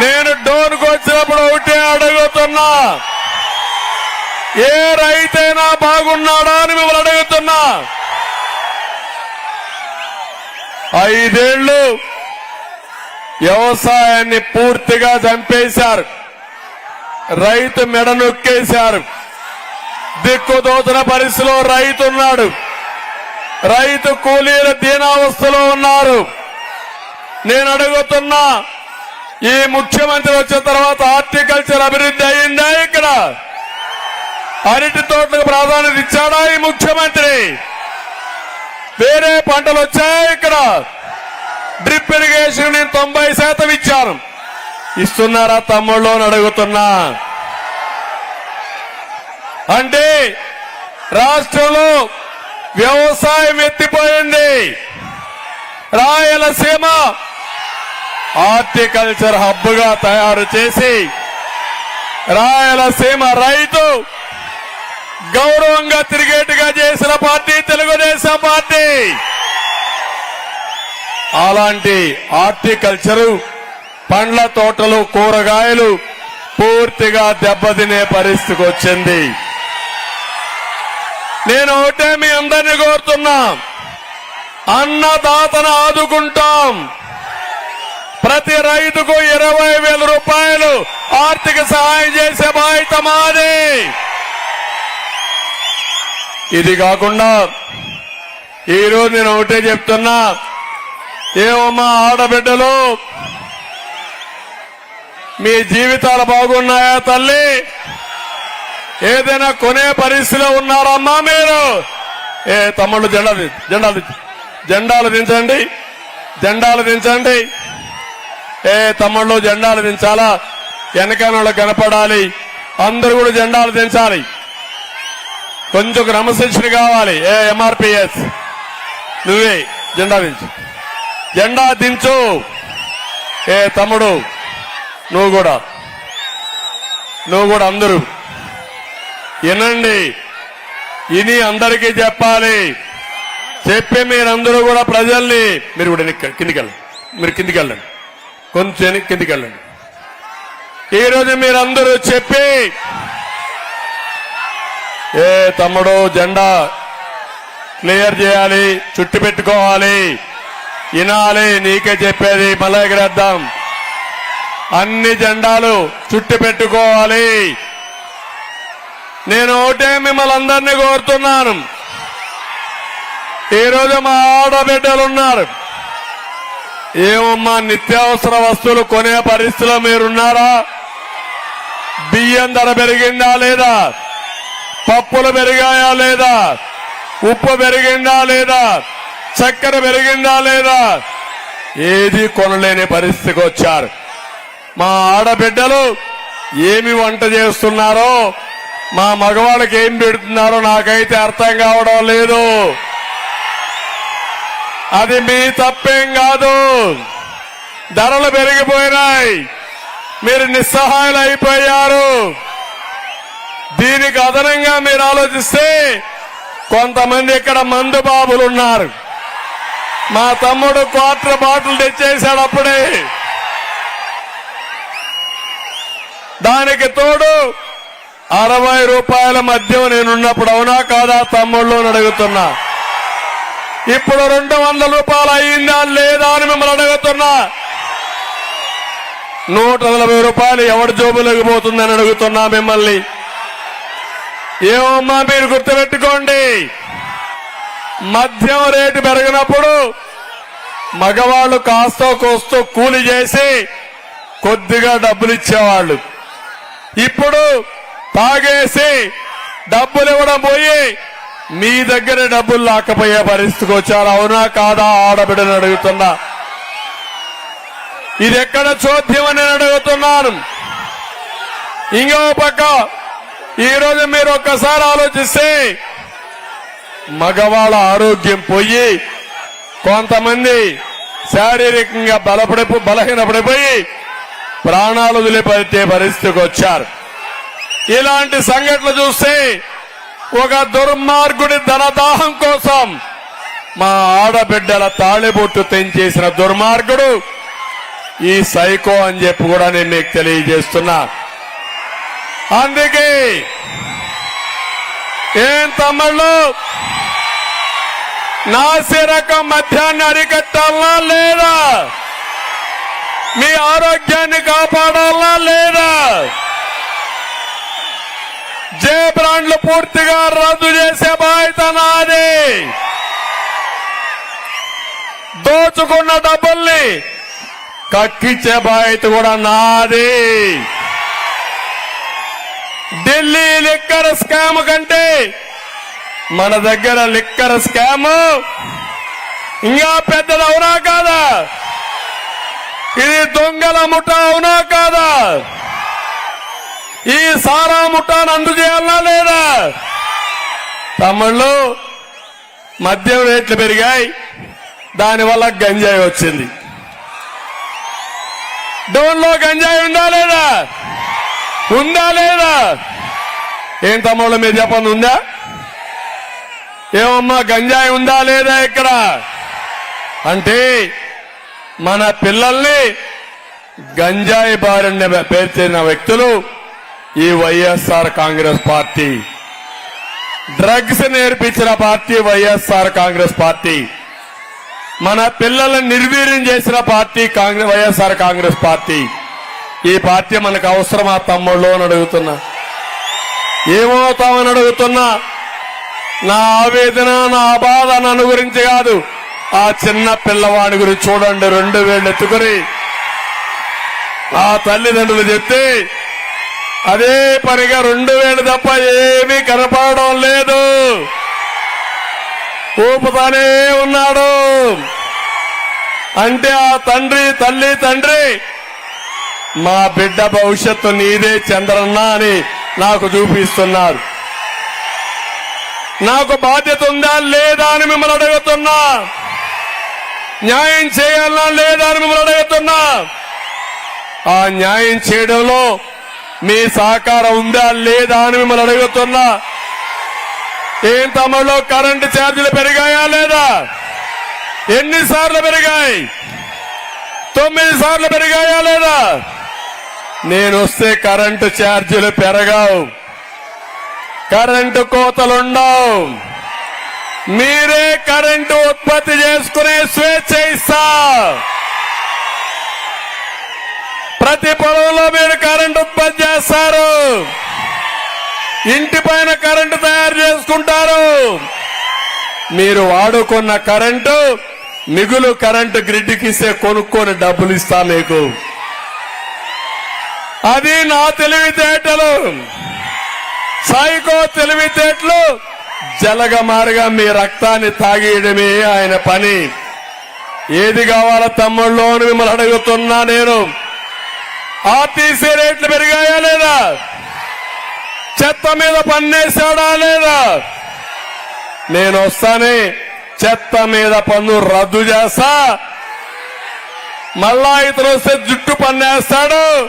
నేను డోన్కి వచ్చినప్పుడు ఒకటే అడుగుతున్నా. ఏ రైతైనా బాగున్నాడా అని మిమ్మల్ని అడుగుతున్నా. ఐదేళ్ళు వ్యవసాయాన్ని పూర్తిగా చంపేశారు. రైతు మెడ నొక్కేశారు. దిక్కుదోచిన పరిస్థితిలో రైతు ఉన్నాడు రైతు కూలీల దీనావస్థలో ఉన్నారు. నేను అడుగుతున్నా ఈ ముఖ్యమంత్రి వచ్చిన తర్వాత హార్టికల్చర్ అభివృద్ధి అయిందా ఇక్కడ? అరటి తోటలకు ప్రాధాన్యత ఇచ్చాడా ఈ ముఖ్యమంత్రి? వేరే పంటలు వచ్చాయా ఇక్కడ? డ్రిప్ ఇరిగేషన్ నేను తొంభై శాతం ఇచ్చాను. ఇస్తున్నారా తమ్ముళ్ళు అని అడుగుతున్నా. అంటే రాష్ట్రంలో వ్యవసాయం ఎత్తిపోయింది. రాయలసీమ హార్టికల్చర్ హబ్గా తయారు చేసి రాయలసీమ రైతు గౌరవంగా తిరిగేట్టుగా చేసిన పార్టీ తెలుగుదేశం పార్టీ. అలాంటి హార్టికల్చరు పండ్ల తోటలు కూరగాయలు పూర్తిగా దెబ్బతినే పరిస్థితికి వచ్చింది. నేను ఒకటే మీ అందరినీ కోరుతున్నా అన్నదాతను ఆదుకుంటాం. ప్రతి రైతుకు ఇరవై వేల రూపాయలు ఆర్థిక సహాయం చేసే బాధ్యత మాది. ఇది కాకుండా ఈరోజు నేను ఒకటే చెప్తున్నా. ఏమమ్మా ఆడబిడ్డలు మీ జీవితాలు బాగున్నాయా తల్లి? ఏదైనా కొనే పరిస్థితిలో ఉన్నారమ్మా మీరు? ఏ తమ్ముళ్ళు జెండా జెండాలు జెండాలు దించండి. జెండాలు దించండి. ఏ తమ్ముళ్ళు జెండాలు దించాలా? వెనకాల కనపడాలి. అందరూ కూడా జెండాలు దించాలి. కొంచెం క్రమశిక్షణ కావాలి. ఏ ఎంఆర్పిఎస్ నువ్వే జెండా దించు. జెండా దించు. ఏ తమ్ముడు నువ్వు కూడా. నువ్వు కూడా అందరూ. వినండి. ఇని అందరికీ చెప్పాలి. చెప్పి మీరందరూ కూడా ప్రజల్ని మీరు కూడా కిందికి వెళ్ళండి. మీరు కిందికి వెళ్ళండి. కొంచెం కిందికి వెళ్ళండి. ఈరోజు మీరందరూ చెప్పి ఏ తమ్ముడు జెండా క్లియర్ చేయాలి చుట్టు పెట్టుకోవాలి. వినాలి నీకే చెప్పేది మళ్ళా ఎగరేద్దాం అన్ని జెండాలు చుట్టు పెట్టుకోవాలి. నేను ఒకటే మిమ్మల్ని అందరినీ కోరుతున్నాను. ఈరోజు మా ఆడబిడ్డలు ఉన్నారు. ఏమమ్మా నిత్యావసర వస్తువులు కొనే పరిస్థితిలో మీరున్నారా? బియ్యం ధర పెరిగిందా లేదా? పప్పులు పెరిగాయా లేదా? ఉప్పు పెరిగిందా లేదా? చక్కెర పెరిగిందా లేదా? ఏది కొనలేని పరిస్థితికి వచ్చారు. మా ఆడబిడ్డలు ఏమి వంట చేస్తున్నారో మా మగవాళ్ళకి ఏం పెడుతున్నారో నాకైతే అర్థం కావడం లేదు. అది మీ తప్పేం కాదు. ధరలు పెరిగిపోయినాయి. మీరు నిస్సహాయాలు అయిపోయారు. దీనికి అదనంగా మీరు ఆలోచిస్తే కొంతమంది ఇక్కడ మందు బాబులు ఉన్నారు. మా తమ్ముడు క్వార్టర్ బాటిల్ తెచ్చేశాడు అప్పుడే. దానికి తోడు అరవై రూపాయల మద్యం నేనున్నప్పుడు అవునా కాదా తమ్ముళ్ళు అని అడుగుతున్నా. ఇప్పుడు రెండు వందల రూపాయలు అయిందా లేదా అని మిమ్మల్ని అడుగుతున్నా. నూట నలభై రూపాయలు ఎవరి జోబులోకి పోతుందని అడుగుతున్నా మిమ్మల్ని. ఏమమ్మా మీరు గుర్తుపెట్టుకోండి. మద్యం రేటు పెరిగినప్పుడు మగవాళ్ళు కాస్తో కోస్తో కూలి చేసి కొద్దిగా డబ్బులు ఇచ్చేవాళ్ళు. ఇప్పుడు తాగేసి డబ్బులు ఇవ్వడం పోయి మీ దగ్గర డబ్బులు లేకపోయే పరిస్థితికి వచ్చారు. అవునా కాదా? ఆడబిడని అడుగుతున్నా. ఇది ఎక్కడ చోద్యం అని అడుగుతున్నాను. ఇంకో పక్క ఈ రోజు మీరు ఒక్కసారి ఆలోచిస్తే మగవాళ్ళ ఆరోగ్యం పోయి కొంతమంది శారీరకంగా బలపడి బలహీనపడిపోయి ప్రాణాలు వదిలిపెట్టే పరిస్థితికి వచ్చారు. ఇలాంటి సంఘటనలు చూస్తే ఒక దుర్మార్గుడి ధనదాహం కోసం మా ఆడబిడ్డల తాళిబొట్టు తెంచేసిన దుర్మార్గుడు ఈ సైకో అని చెప్పి కూడా నేను మీకు తెలియజేస్తున్నా. అందుకే ఏం తమ్ముళ్ళు? నాసి రకం అరికట్టాలా లేదా? మీ ఆరోగ్యాన్ని కాపాడాలా లేదా? జే బ్రాండ్లు పూర్తిగా రద్దు చేసే బాధ్యత నాది. దోచుకున్న డబ్బుల్ని కక్కిచ్చే బాధ్యత కూడా నాది. ఢిల్లీ లిక్కర్ స్కామ్ కంటే మన దగ్గర లిక్కర్ స్కామ్ ఇంకా పెద్దది అవునా కాదా? ఇది దొంగల ముఠ అవునా కాదా? ఈ సారా ముఠాను అందజేయాలా లేదా? తమ్ముళ్ళు మద్యం రేట్లు పెరిగాయి. దానివల్ల గంజాయి వచ్చింది. డోన్లో గంజాయి ఉందా లేదా? ఉందా లేదా? ఏం తమ్ముళ్ళు మీరు చెప్పండి ఉందా? ఏమమ్మా గంజాయి ఉందా లేదా ఇక్కడ? అంటే మన పిల్లల్ని గంజాయి బారిన పేర్చిన వ్యక్తులు ఈ వైఎస్ఆర్ కాంగ్రెస్ పార్టీ. డ్రగ్స్ నేర్పించిన పార్టీ వైఎస్ఆర్ కాంగ్రెస్ పార్టీ. మన పిల్లలను నిర్వీర్యం చేసిన party Congress YSR Congress party. ఈ పార్టీ మనకు అవసరమా తమ్ముళ్ళు అని అడుగుతున్నా. ఏమవుతామని అడుగుతున్నా. నా ఆవేదన నా బాధ నన్ను గురించి కాదు. ఆ చిన్న పిల్లవాడి గురించి చూడండి రెండు వేళ్ళు ఎత్తుకుని. ఆ తల్లిదండ్రులు చెప్తే అదే పనిగా రెండు వేలు తప్ప ఏమీ కనపడడం లేదు. ఊపుతానే ఉన్నాడు. అంటే ఆ తండ్రి తల్లి తండ్రి మా బిడ్డ భవిష్యత్తు నీదే చంద్రన్న అని నాకు చూపిస్తున్నారు. నాకు బాధ్యత ఉందా లేదా అని మిమ్మల్ని అడుగుతున్నా. న్యాయం చేయాలన్నా లేదా అని మిమ్మల్ని అడుగుతున్నా. ఆ న్యాయం చేయడంలో మీ సహకారం ఉందా లేదా అని మిమ్మల్ని అడుగుతున్నా. ఏం తమలో కరెంటు ఛార్జీలు పెరిగాయా లేదా? ఎన్నిసార్లు పెరిగాయి? తొమ్మిది సార్లు పెరిగాయా లేదా? నేను వస్తే కరెంటు ఛార్జీలు పెరగావు. కరెంటు కోతలుండవు. మీరే కరెంటు ఉత్పత్తి చేసుకునే స్వేచ్ఛ ఇస్తా. ప్రతి పొలంలో మీరు కరెంటు ఉత్పత్తి చేస్తారు. ఇంటి పైన కరెంటు తయారు చేసుకుంటారు. మీరు వాడుకున్న కరెంటు మిగులు కరెంటు గ్రిడ్కి ఇస్తే కొనుక్కొని డబ్బులు ఇస్తా మీకు. అది నా తెలివితేటలు. సైకో తెలివితేటలు. జలగమారుగా మీ రక్తాన్ని తాగేయడమే ఆయన పని. ఏది కావాలో తమ్ముళ్ళు మిమ్మల్ని అడుగుతున్నా నేను. ఆర్టీసీ రేట్లు పెరిగాయా లేదా? చెత్త మీద పన్నేశాడా లేదా? నేను వస్తానే చెత్త మీద పన్ను రద్దు చేస్తా. మళ్ళా ఇతను వస్తే జుట్టు పన్నేస్తాడు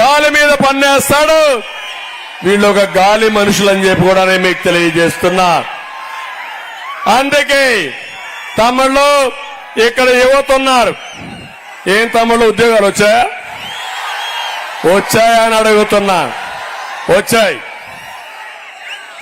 గాలి మీద పన్నేస్తాడు. వీళ్ళు ఒక గాలి మనుషులు అని చెప్పి కూడా నేను మీకు తెలియజేస్తున్నా. అందుకే తమ్ముళ్ళు ఇక్కడ యువత ఉన్నారు. ఏం తమిళ్ళు ఉద్యోగాలు వచ్చాయా? వచ్చాయా అని అడుగుతున్నా. వచ్చాయి.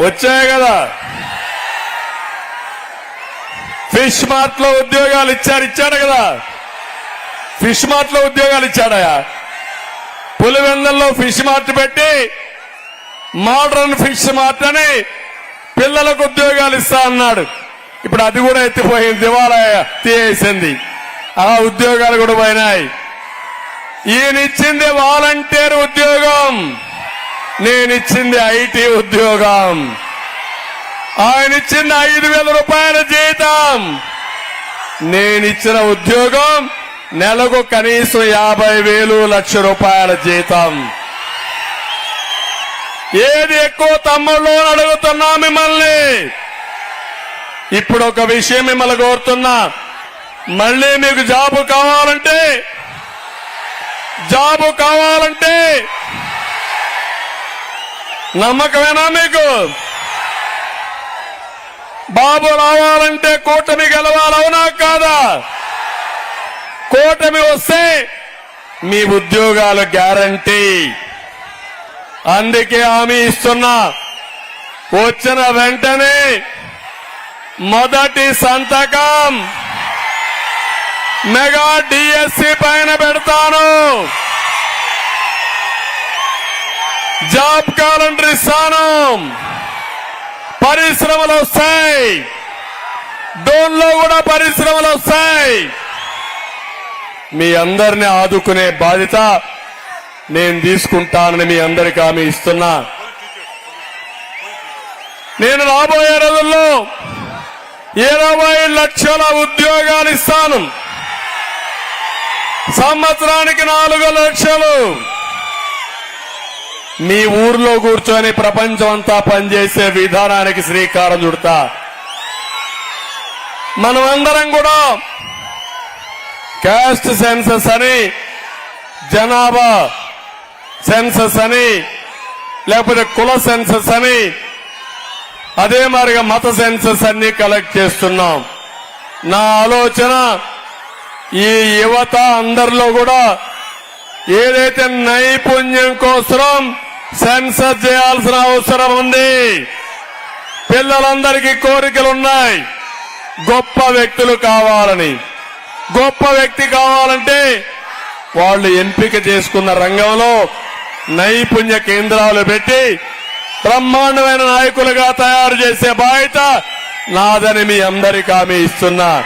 వచ్చాయి కదా. ఫిష్ మార్ట్లో ఉద్యోగాలు ఇచ్చారు ఇచ్చాడు కదా. ఫిష్ మార్ట్లో ఉద్యోగాలు ఇచ్చాడయా పులివెందల్లో ఫిష్ మార్ట్ పెట్టి మోడర్న్ ఫిష్ మార్ట్ అని పిల్లలకు ఉద్యోగాలు ఇస్తా అన్నాడు. ఇప్పుడు అది కూడా ఎత్తిపోయింది దివాలా తీయేసింది ఆ ఉద్యోగాలు కూడా పోయినాయి. ఈయన ఇచ్చింది వాలంటీర్ ఉద్యోగం. నేనిచ్చింది ఐటీ ఉద్యోగం. ఆయన ఇచ్చింది ఐదు వేల రూపాయల జీతం. నేనిచ్చిన ఉద్యోగం నెలకు కనీసం యాభై వేలు లక్ష రూపాయల జీతం. ఏది ఎక్కువ తమ్ముళ్ళు అడుగుతున్నా మిమ్మల్ని. ఇప్పుడు ఒక విషయం మిమ్మల్ని కోరుతున్నా. మళ్ళీ మీకు జాబు కావాలంటే జాబు కావాలంటే నమ్మకమేనా మీకు? బాబు రావాలంటే కూటమి గెలవాలవునా కాదా? కూటమి వస్తే మీ ఉద్యోగాలు గ్యారంటీ. అందుకే హామీ ఇస్తున్నా. వచ్చిన వెంటనే మొదటి సంతకం. మెగా డిఎస్సి పైన పెడతాను. జాబ్ క్యాలెండర్ ఇస్తాను. పరిశ్రమలు వస్తాయి. డోన్లో కూడా పరిశ్రమలు వస్తాయి. మీ అందరిని ఆదుకునే బాధ్యత నేను తీసుకుంటానని మీ అందరికీ హామీ ఇస్తున్నా. నేను రాబోయే రోజుల్లో ఇరవై లక్షల ఉద్యోగాలు ఇస్తాను. సంవత్సరానికి నాలుగు లక్షలు. మీ ఊర్లో కూర్చొని ప్రపంచం అంతా పనిచేసే విధానానికి శ్రీకారం చుడతా. మనమందరం కూడా క్యాస్ట్ సెన్సస్ అని జనాభా సెన్సస్ అని లేకపోతే కుల సెన్సస్ అని అదే మరిగా మత సెన్సస్ అన్ని కలెక్ట్ చేస్తున్నాం. నా ఆలోచన ఈ యువత అందరిలో కూడా ఏదైతే నైపుణ్యం కోసం సెన్సర్ చేయాల్సిన అవసరం ఉంది. పిల్లలందరికీ కోరికలు ఉన్నాయి. గొప్ప వ్యక్తులు కావాలని. గొప్ప వ్యక్తి కావాలంటే వాళ్ళు ఎంపిక చేసుకున్న రంగంలో నైపుణ్య కేంద్రాలు పెట్టి బ్రహ్మాండమైన నాయకులుగా తయారు చేసే బాధ్యత నాదని మీ అందరికీ ఆమె ఇస్తున్నా.